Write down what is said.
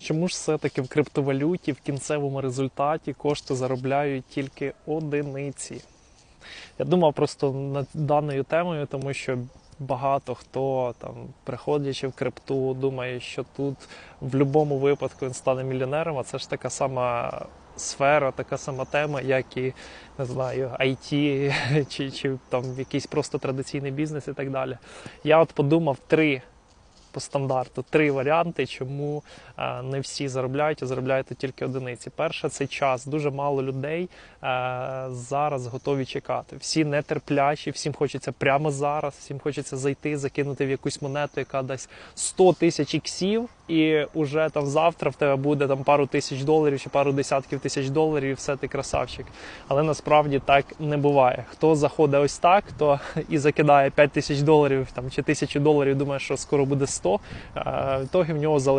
Чому ж все-таки в криптовалюті в кінцевому результаті кошти заробляють тільки одиниці? Я думав просто над даною темою, тому що багато хто там, приходячи в крипту, думає, що тут в будь-якому випадку він стане мільйонером, а це ж така сама сфера, така сама тема, як і не знаю, IT чи, чи там якийсь просто традиційний бізнес і так далі. Я от подумав три по стандарту три варіанти, чому е, не всі заробляють, а заробляють тільки одиниці. Перше це час. Дуже мало людей е, зараз готові чекати. Всі нетерплячі, всім хочеться прямо зараз, всім хочеться зайти, закинути в якусь монету, яка дасть 100 тисяч іксів, і уже там завтра в тебе буде там пару тисяч доларів чи пару десятків тисяч доларів, і все ти красавчик. Але насправді так не буває. Хто заходить ось так, то і закидає 5 тисяч доларів там чи тисячу доларів, думає, що скоро буде 100, то в нього залишається